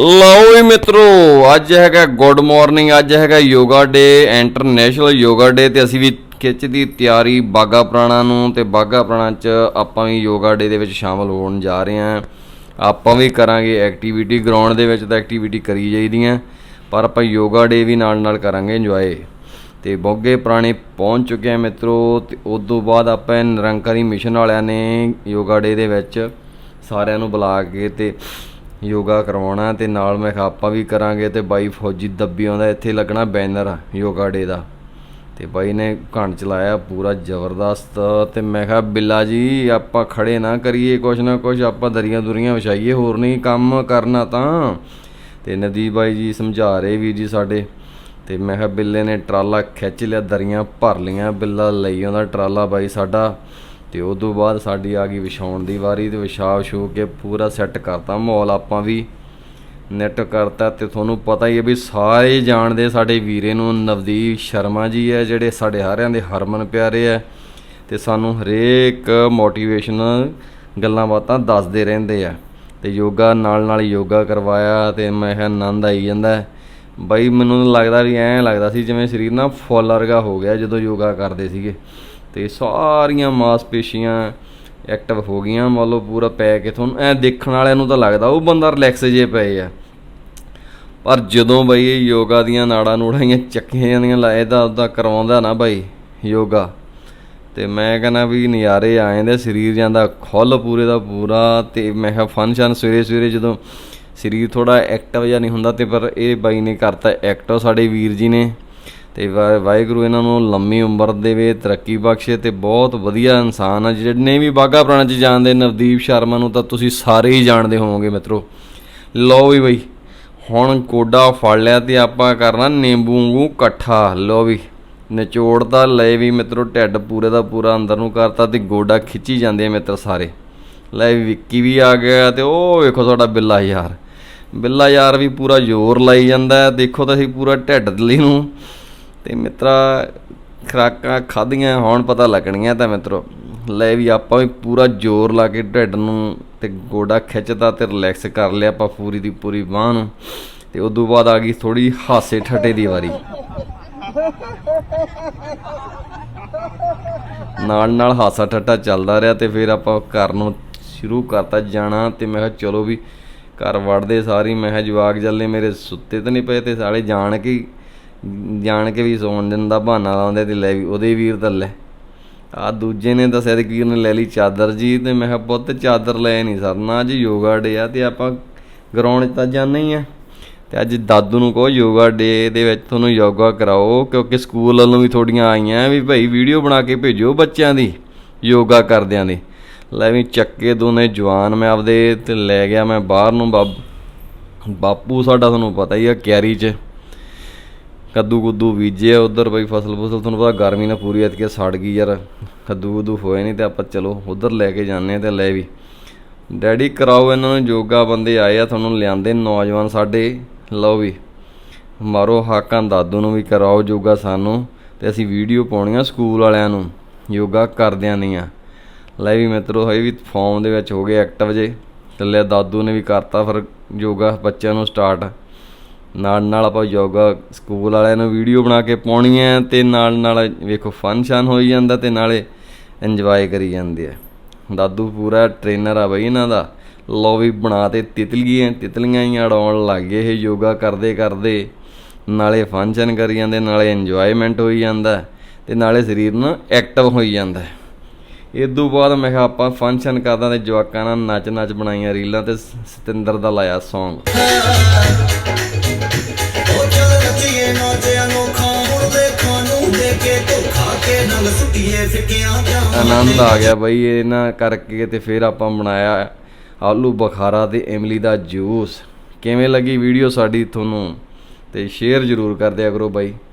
ਲਓ ਜੀ ਮਿੱਤਰੋ, ਅੱਜ ਹੈਗਾ ਗੁੱਡ ਮਾਰਨਿੰਗ, ਅੱਜ ਹੈਗਾ yoga day, international yoga day, ਤੇ ਅਸੀਂ ਵੀ ਖਿੱਚ ਦੀ ਤਿਆਰੀ ਬਾਗਾ ਪ੍ਰਾਣਾ ਨੂੰ, ਤੇ ਬਾਗਾ ਪ੍ਰਾਣਾ ਚ ਆਪਾਂ ਵੀ ਯੋਗਾ ਡੇ ਦੇ ਵਿੱਚ ਸ਼ਾਮਲ ਹੋਣ ਜਾ ਰਹੇ ਹਾਂ। ਆਪਾਂ ਵੀ ਕਰਾਂਗੇ ਐਕਟੀਵਿਟੀ ਗਰਾਊਂਡ ਦੇ ਵਿੱਚ ਤਾਂ ਐਕਟੀਵਿਟੀ ਕਰੀ ਜਾਈਦੀ ਹੈ ਪਰ ਆਪਾਂ ਯੋਗਾ ਡੇ ਵੀ ਨਾਲ ਨਾਲ ਕਰਾਂਗੇ ਇੰਜੋਏ ਤੇ ਬੋਗੇ ਪ੍ਰਾਣੇ ਪਹੁੰਚ ਚੁੱਕੇ ਆ ਮਿੱਤਰੋ, ਤੇ ਉਸ ਤੋਂ ਬਾਅਦ ਆਪਾਂ ਨਿਰੰਕਾਰੀ ਮਿਸ਼ਨ ਵਾਲਿਆਂ ਨੇ ਯੋਗਾ ਡੇ ਦੇ ਵਿੱਚ ਸਾਰਿਆਂ ਨੂੰ ਬੁਲਾ ਕੇ ਤੇ ਯੋਗਾ ਕਰਵਾਉਣਾ ਤੇ ਨਾਲ ਮੈਂ ਕਿਹਾ ਆਪਾਂ ਵੀ ਕਰਾਂਗੇ ਤੇ ਬਾਈ ਫੌਜੀ ਦੱਬੀ ਆਉਂਦਾ ਇੱਥੇ ਲੱਗਣਾ ਬੈਨਰ ਯੋਗਾ ਡੇ ਦਾ। ਤੇ ਬਾਈ ਨੇ ਘਣ ਚਲਾਇਆ, ਪੂਰਾ ਜ਼ਬਰਦਸਤ। ਤੇ ਮੈਂ ਕਿਹਾ, ਬਿੱਲਾ ਜੀ, ਆਪਾਂ ਖੜੇ ਨਾ ਕਰੀਏ ਕੁਛ ਨਾ ਕੁਛ, ਆਪਾਂ ਦਰੀਆਂ ਦੁਰੀਆਂ ਵਿਛਾਈਏ, ਹੋਰ ਨਹੀਂ ਕੰਮ ਕਰਨਾ ਤਾਂ। ਤੇ ਨਦੀਪ ਬਾਈ ਜੀ ਸਮਝਾ ਰਹੇ ਵੀਰ ਜੀ ਸਾਡੇ। ਤੇ ਮੈਂ ਕਿਹਾ, ਬਿੱਲੇ ਨੇ ਟਰਾਲਾ ਖਿੱਚ ਲਿਆ, ਦਰੀਆਂ ਭਰ ਲੀਆਂ ਬਿੱਲਾ ਲਈ ਆਉਂਦਾ ਟਰਾਲਾ ਬਾਈ ਸਾਡਾ। ਤੇ ਉਸ ਤੋਂ ਬਾਅਦ ਸਾਡੀ ਆ ਗਈ ਵਿਛਾਉਣ ਦੀ ਵਾਰੀ ਤੇ ਵਿਛਾ ਵਿਛੂ ਕੇ ਪੂਰਾ ਸੈੱਟ ਕਰਤਾ, ਮਾਹੌਲ ਆਪਾਂ ਵੀ ਨੈਟ ਕਰਤਾ ਤੇ ਤੁਹਾਨੂੰ ਪਤਾ ਹੀ ਹੈ ਵੀ ਸਾਰੇ ਜਾਣਦੇ ਸਾਡੇ ਵੀਰੇ ਨੂੰ ਨਵਦੀਪ ਸ਼ਰਮਾ ਜੀ ਹੈ, ਜਿਹੜੇ ਸਾਡੇ ਸਾਰਿਆਂ ਦੇ ਹਰਮਨ ਪਿਆਰੇ ਹੈ ਤੇ ਸਾਨੂੰ ਹਰੇਕ ਮੋਟੀਵੇਸ਼ਨਲ ਗੱਲਾਂ ਬਾਤਾਂ ਦੱਸਦੇ ਰਹਿੰਦੇ ਆ ਤੇ ਯੋਗਾ ਨਾਲ ਨਾਲ ਯੋਗਾ ਕਰਵਾਇਆ ਤੇ ਮੈਂ ਕਿਹਾ ਆਨੰਦ ਆਈ ਜਾਂਦਾ ਬਾਈ ਮੈਨੂੰ ਲੱਗਦਾ ਵੀ ਐਂ ਲੱਗਦਾ ਸੀ ਜਿਵੇਂ ਸਰੀਰ ਨਾ ਫੁੱਲ ਵਰਗਾ ਹੋ ਗਿਆ ਜਦੋਂ ਯੋਗਾ ਕਰਦੇ ਸੀਗੇ। ਤੇ ਸਾਰੀਆਂ ਮਾਸਪੇਸ਼ੀਆਂ ਐਕਟਿਵ ਹੋ ਗਈਆਂ। ਮੰਨ ਲਓ ਪੂਰਾ ਪੈ ਕੇ ਤੁਹਾਨੂੰ ਐ ਦੇਖਣ ਵਾਲਿਆਂ ਨੂੰ ਤਾਂ ਲੱਗਦਾ ਉਹ ਬੰਦਾ ਰਿਲੈਕਸ ਜੇ ਪਏ ਆ। ਪਰ ਜਦੋਂ ਬਈ ਇਹ ਯੋਗਾ ਦੀਆਂ ਨਾੜਾਂ ਨੂੜਾਂ ਚੱਕੀਆਂ ਜਾਂਦੀਆਂ ਲਾਏ ਦਾ ਉਹਦਾ ਕਰਵਾਉਂਦਾ ਨਾ ਬਾਈ ਯੋਗਾ। ਤੇ ਮੈਂ ਕਹਿੰਦਾ ਵੀ ਨਜ਼ਾਰੇ ਆ ਜਾਂਦੇ, ਸਰੀਰ ਜਾਂਦਾ ਖੁੱਲ ਪੂਰੇ ਦਾ ਪੂਰਾ। ਤੇ ਮੈਂ ਕਿਹਾ ਫੰਕਸ਼ਨ ਸਵੇਰੇ ਸਵੇਰੇ ਜਦੋਂ ਸਰੀਰ ਥੋੜਾ ਐਕਟਿਵ ਜਿਹਾ ਨਹੀਂ ਹੁੰਦਾ ਤੇ ਪਰ ਇਹ ਬਾਈ ਨੇ ਕਰਤਾ ਐਕਟਿਵ ਸਾਡੇ ਵੀਰ ਜੀ ਨੇ। ਤੇ ਵਾ- ਵਾਹਿਗੁਰੂ ਇਹਨਾਂ ਨੂੰ ਲੰਮੀ ਉਮਰ ਦੇਵੇ, ਤਰੱਕੀ ਬਖਸ਼ੇ ਤੇ ਬਹੁਤ ਵਧੀਆ ਇਨਸਾਨ ਆ। ਜਿਹਨੇ ਵੀ ਬਾਗਾ ਪ੍ਰਾਣਾ ਚ ਜਾਣਦੇ ਨਵਦੀਪ ਸ਼ਰਮਾ ਨੂੰ ਤਾਂ ਤੁਸੀਂ ਸਾਰੇ ਹੀ ਜਾਣਦੇ ਹੋਵੋਗੇ ਮਿੱਤਰੋ। ਲਓ ਵੀ ਬਈ, ਹੁਣ ਕੋਡਾ ਫੜ ਲਿਆ ਤੇ ਆਪਾਂ ਕਰਨਾ ਨਿੰਬੂ ਵਾਂਗੂ ਇਕੱਠਾ। ਲਓ ਵੀ ਨਿਚੋੜਦਾ ਲੈ ਵੀ ਮਿੱਤਰੋ, ਢਿੱਡ ਪੂਰੇ ਦਾ ਪੂਰਾ ਅੰਦਰ ਨੂੰ ਕਰਤਾ ਤੇ ਗੋਡਾ ਖਿੱਚੀ ਜਾਂਦੇ ਆ ਮਿੱਤਰ ਸਾਰੇ। ਲੈ ਵੀ ਵਿੱਕੀ ਵੀ ਆ ਗਿਆ ਤੇ ਉਹ ਵੇਖੋ ਤੁਹਾਡਾ ਬਿੱਲਾ ਯਾਰ। ਬਿੱਲਾ ਯਾਰ ਵੀ ਪੂਰਾ ਜ਼ੋਰ ਲਾਈ ਜਾਂਦਾ, ਦੇਖੋ ਤਾਂ ਅਸੀਂ ਪੂਰਾ ਢਿੱਡ ਲਈ ਨੂੰ। ਤੇ ਮਿੱਤਰਾ, ਖਰਾਕਾਂ ਖਾਧੀਆਂ, ਹੁਣ ਪਤਾ ਲੱਗਣੀਆਂ ਤਾਂ ਮਿੱਤਰੋ। ਲੈ ਵੀ ਆਪਾਂ ਵੀ ਪੂਰਾ ਜ਼ੋਰ ਲਾ ਕੇ ਢਿੱਡ ਨੂੰ ਤੇ ਗੋਡਾ ਖਿੱਚਦਾ ਤੇ ਰਿਲੈਕਸ ਕਰ ਲਿਆ ਆਪਾਂ ਪੂਰੀ ਦੀ ਪੂਰੀ ਬਾਹ ਨੂੰ। ਤੇ ਤੋਂ ਬਾਅਦ ਆ ਗਈ ਥੋੜੀ ਹਾਸੇ ਠੱਟੇ ਦੀ ਵਾਰੀ। ਨਾਲ ਨਾਲ ਹਾਸਾ ਠੱਟਾ ਚੱਲਦਾ ਰਿਹਾ ਤੇ ਫਿਰ ਆਪਾਂ ਘਰ ਨੂੰ ਸ਼ੁਰੂ ਕਰਤਾ ਜਾਣਾ ਤੇ ਮੈਂ ਕਿਹਾ ਚਲੋ ਵੀ ਘਰ ਵੜਦੇ ਸਾਰੀ, ਮੈਂ ਕਿਹਾ ਜਵਾਕ ਜੱਲੇ ਮੇਰੇ ਸੁੱਤੇ ਤਾਂ ਨਹੀਂ ਪਏ ਤੇ ਸਾਲੇ ਜਾਣ ਕੇ ਹੀ- ਜਾਣ ਕੇ ਵੀ ਸੌਣ ਦਿੰਦਾ ਬਹਾਨਾ ਲਾਉਂਦੇ ਤੇ ਲੈ ਵੀ, ਉਹਦੇ ਵੀਰ ਤਾਂ ਲੈ ਆ ਦੂਜੇ ਨੇ ਦੱਸਿਆ ਤੇ ਵੀਰ ਨੇ ਲੈ ਲਈ ਚਾਦਰ ਜੀ, ਤੇ ਮੈਂ ਕਿਹਾ, ਪੁੱਤ, ਚਾਦਰ ਲੈ ਨਹੀਂ ਸਰਨਾ, ਅੱਜ ਯੋਗਾ ਡੇ ਆ ਤੇ ਆਪਾਂ ਗਰਾਊਂਡ 'ਚ ਤਾਂ ਜਾਣਾ ਹੀ ਆ। ਤੇ ਅੱਜ ਦਾਦੂ ਨੂੰ ਕਹੋ, ਯੋਗਾ ਡੇ ਦੇ ਵਿੱਚ ਤੁਹਾਨੂੰ ਯੋਗਾ ਕਰਾਓ, ਕਿਉਂਕਿ ਸਕੂਲ ਵੱਲੋਂ ਵੀ ਥੋੜੀਆਂ ਆਈਆਂ ਵੀ ਭਾਈ ਵੀਡੀਓ ਬਣਾ ਕੇ ਭੇਜੋ ਬੱਚਿਆਂ ਦੀ, ਯੋਗਾ ਕਰਦਿਆਂ ਦੀ। ਲੈ ਵੀ ਚੱਕੇ ਦੋਨੇ ਜਵਾਨ ਮੈਂ ਆਪਦੇ ਤੇ ਲੈ ਗਿਆ ਮੈਂ ਬਾਹਰ ਨੂੰ, ਬਾਬ, ਬਾਪੂ ਸਾਡਾ ਤੁਹਾਨੂੰ ਪਤਾ ਹੀ ਆ ਕਿਆਰੀ 'ਚ। ਕੱਦੂ ਕੁੱਦੂ ਬੀਜੇ ਆ ਉਧਰ ਬਈ ਫਸਲ ਫਸਲ ਤੁਹਾਨੂੰ ਪਤਾ ਗਰਮੀ ਨਾਲ ਪੂਰੀ ਐਤਕੀ ਸੜ ਗਈ ਯਾਰ, ਕੱਦੂ ਕੁੱਦੂ ਹੋਏ ਨਹੀਂ ਤੇ ਆਪਾਂ ਚਲੋ ਉਧਰ ਲੈ ਕੇ ਜਾਂਦੇ ਆ ਤੇ ਲੈ ਵੀ। ਡੈਡੀ ਕਰਾਓ ਇਹਨਾਂ ਨੂੰ ਯੋਗਾ ਬੰਦੇ ਆਏ ਆ, ਤੁਹਾਨੂੰ ਲਿਆਂਦੇ ਨੌਜਵਾਨ ਸਾਡੇ, ਲਓ ਵੀ। ਮਾਰੋ ਹਾਕਾਂ, ਦਾਦੂ ਨੂੰ ਵੀ ਕਰਾਓ ਯੋਗਾ ਸਾਨੂੰ ਤੇ ਅਸੀਂ ਵੀਡੀਓ ਪਾਉਣੀਆਂ ਸਕੂਲ ਵਾਲਿਆਂ ਨੂੰ ਯੋਗਾ ਕਰਦਿਆਂ ਨਹੀਂ ਆ ਲੈ ਵੀ ਮਿੱਤਰੋ, ਹਜੇ ਵੀ ਫਾਰਮ ਦੇ ਵਿੱਚ ਹੋ ਗਏ ਐਕਟਿਵ ਜੇ ਤੇ ਲੈ ਦਾਦੂ ਨੇ ਵੀ ਕਰਤਾ ਫਿਰ ਯੋਗਾ ਬੱਚਿਆਂ ਨੂੰ ਸਟਾਰਟ ਨਾਲ ਨਾਲ ਆਪਾਂ ਯੋਗਾ ਸਕੂਲ ਵਾਲਿਆਂ ਨੂੰ ਵੀਡੀਓ ਬਣਾ ਕੇ ਪਾਉਣੀ ਹੈ ਤੇ ਨਾਲ ਨਾਲ ਵੇਖੋ ਫੰਕਸ਼ਨ ਹੋਈ ਜਾਂਦਾ ਤੇ ਨਾਲੇ ਇੰਜੋਏ ਕਰੀ ਜਾਂਦੇ ਆ। ਦਾਦੂ ਪੂਰਾ ਟ੍ਰੇਨਰ ਆ ਬਈ ਇਹਨਾਂ ਦਾ। ਲੋ ਵੀ ਬਣਾ ਤੇ ਤਿਤਲੀਆਂ ਤਿਤਲੀਆਂ ਹੀ ਅੜਾਉਣ ਲੱਗ ਗਏ ਇਹ ਯੋਗਾ ਕਰਦੇ ਕਰਦੇ। ਨਾਲੇ ਫੰਕਸ਼ਨ ਕਰੀ ਜਾਂਦੇ, ਨਾਲੇ ਇੰਜੋਇਮੈਂਟ ਹੋਈ ਜਾਂਦਾ ਤੇ ਨਾਲੇ ਸਰੀਰ ਨੂੰ ਐਕਟਿਵ ਹੋਈ ਜਾਂਦਾ। ਹੈ ਇਹ ਤੋਂ ਬਾਅਦ ਮੈਂ ਕਿਹਾ ਆਪਾਂ ਫੰਕਸ਼ਨ ਕਰਦਾ ਤੇ ਜਵਾਕਾਂ ਨਾਲ ਨੱਚ ਨੱਚ ਬਣਾਈਆਂ ਰੀਲਾਂ ਤੇ ਸਤਿੰਦਰ ਦਾ ਲਾਇਆ Song ਆਨੰਦ ਆ ਗਿਆ ਬਈ, ਇਹਨਾਂ ਕਰਕੇ ਤੇ ਫਿਰ ਆਪਾਂ ਬਣਾਇਆ ਆਲੂ ਬਖਾਰਾ ਤੇ ਇਮਲੀ ਦਾ ਜੂਸ। ਕਿਵੇਂ ਲੱਗੀ ਵੀਡੀਓ ਸਾਡੀ ਤੁਹਾਨੂੰ? ਤੇ ਸ਼ੇਅਰ ਜ਼ਰੂਰ ਕਰ ਦਿਆ ਕਰੋ ਬਾਈ।